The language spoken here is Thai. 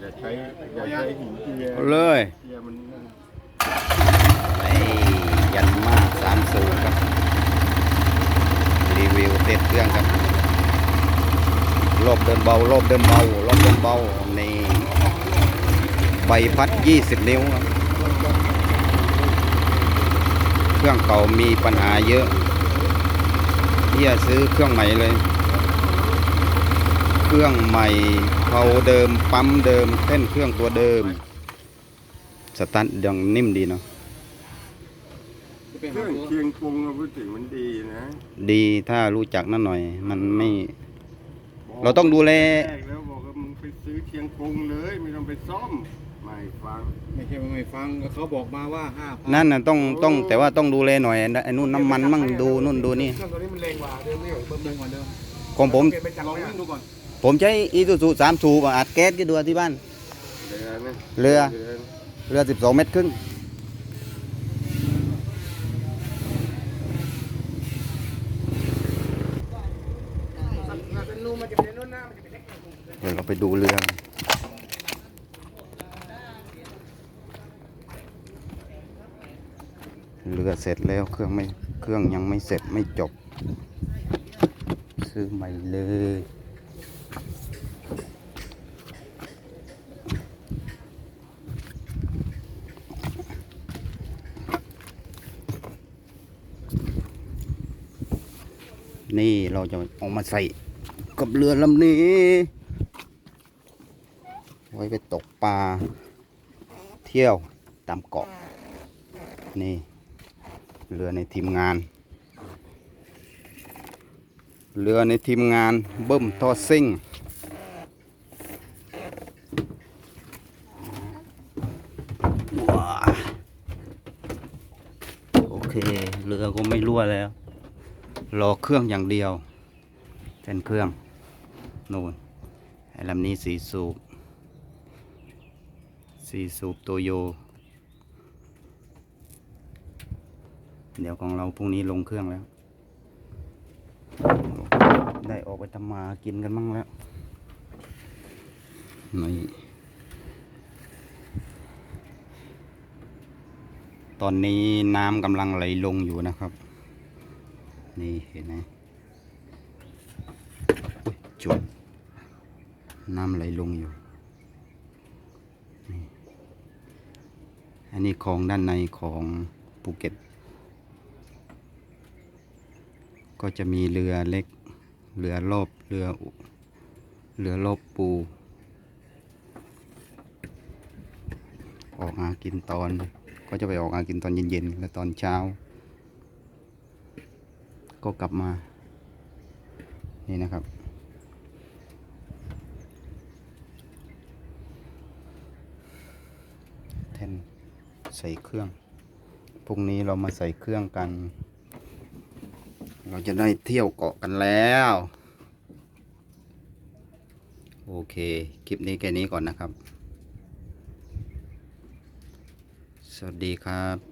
อย่าใช้อย่าใช้หินเจียเอาเลยเจียมันนั่นไอ้ยันมาสามสูครับ รีวิวเต็ดเครื่องครับรอบเดินเบารอบเดินเบารอบเดินเบาในใบพัด 20 นิ้วครับ เครื่องเก่ามีปัญหาเยอะที่จะซื้อเครื่องใหม่เลย เครื่องใหม่เพาเดิมปั๊มเดิมเต้นเครื่องตัวเดิม สตาร์ทยังนิ่มดีเนาะเครื่องเชียงกงเราพูดถึงมันดีนะ ดีถ้ารู้จักนั่นหน่อย มันไม่ เราต้องดูแลแรกแล้วบอกว่ามึงไปซื้อเชียงกงเลยไม่ต้องไปซ่อมไม่ฟังไม่ใช่ว่าไม่ฟังเขาบอกมาว่าห้าพันั่นน่ะต้องต้องแต่ว่าต้องดูแลหน่อยไอ้นู่นน้ำมันมั่งดูนู่นดูนี่เครื่องตัวนี้มันแรงกว่าเดิมนี่เบิ่มแรงกว่าเดิมของผมเปลี่ยนเป็นจักรลองวิ่งดูก่อน ผมใช้อีซูซูสามสูบอัดแก๊สก็ดูที่บ้าน เรือนะเรือเรือเรือ12เมตรครึ่งเป็นรูมันจะเป็นนู่นนะมันจะเป็นเล็กเดี๋ยวเราไปดูเรือเรือเสร็จแล้วเครื่องไม่เครื่องยังไม่เสร็จไม่จบ ซื้อใหม่เลย นี่เราจะเอามาใส่กับเรือลำนี้ ไว้ไปตกปลา เที่ยวตามเกาะ นี่ เรือในทีมงาน เรือในทีมงานเบิ้มทอซิ่งโอเค เรือก็ไม่รั่วแล้ว รอเครื่องอย่างเดียวเส้นเครื่องนู่นไอ้ลำนี้สีสูบสีสูบโตโย เดี๋ยวของเราพรุ่งนี้ลงเครื่องแล้ว ได้ออกไปทำมากินกันมั่งแล้วนี่ตอนนี้น้ำกำลังไหลลงอยู่นะครับ นี่เห็นไหมจุดน้ำไหลลงอยู่อันนี้ของด้านในของภูเก็ต ก็จะมีเรือเล็ก เรือรอบเรือเรือรอบปู ออกหากินตอน ก็จะไปออกหากินตอนเย็นๆ และตอนเช้า ก็กลับมา นี่นะครับ แทนใส่เครื่อง พรุ่งนี้เรามาใส่เครื่องกัน เราจะได้เที่ยวเกาะกันแล้ว โอเค คลิปนี้แค่นี้ก่อนนะครับ สวัสดีครับ